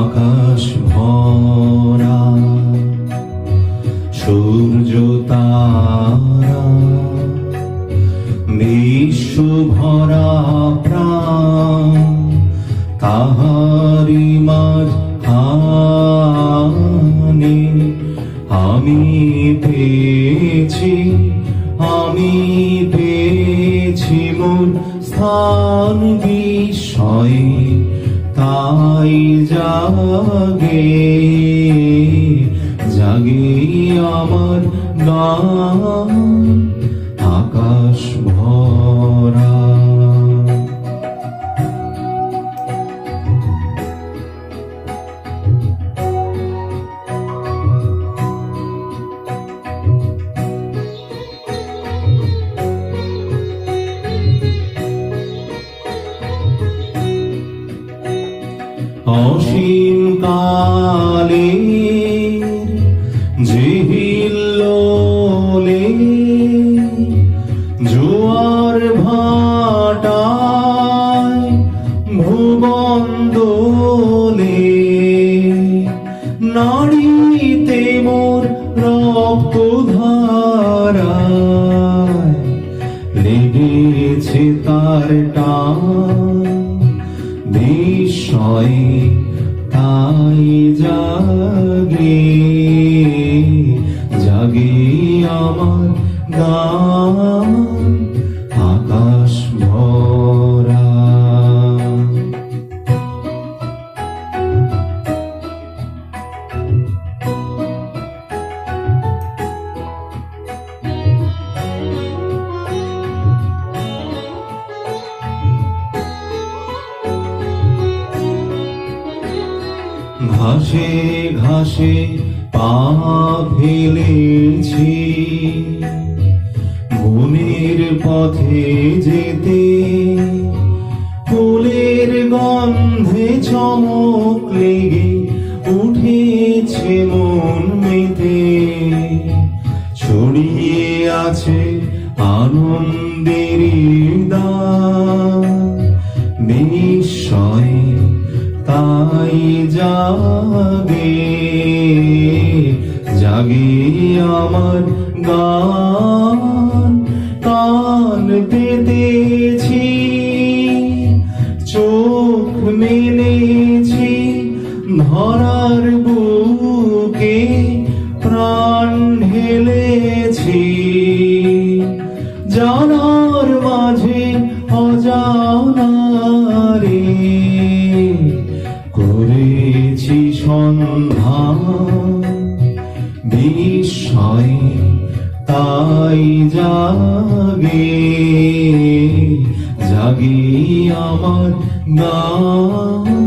আকাশ ভরা, সূর্য তারা, বিশ্ব ভরা প্রাণ তাহারি মাঝ আমি পেয়েছি আমি পেয়েছি মন স্থান বিষয়ে তাই জাগে জাগে আমার গান আকাশ ভরা। অসীম কালে জিহিল্লোলে জোয়ার ভাটায় ভুবন দোলে নাড়িতে মোর রক্ত ধারায় লেগেছে তার টান, বিস্ময়ে গান আকাশ ভরা। ঘাসে ঘাসে পা ফেলেছি। পথে যেতে, ফুলের গন্ধে চমক লেগে উঠেছে মন মেতে। ছড়িয়ে আছে আনন্দের বিস্ময়ে তাই জাগে। জাগে আমার গান ধরার বুকে প্রাণ ঢেলেছি জানার মাঝে অজানারে করেছি সন্ধান বিস্ময়ে তাই জাগে জাগে আমার গান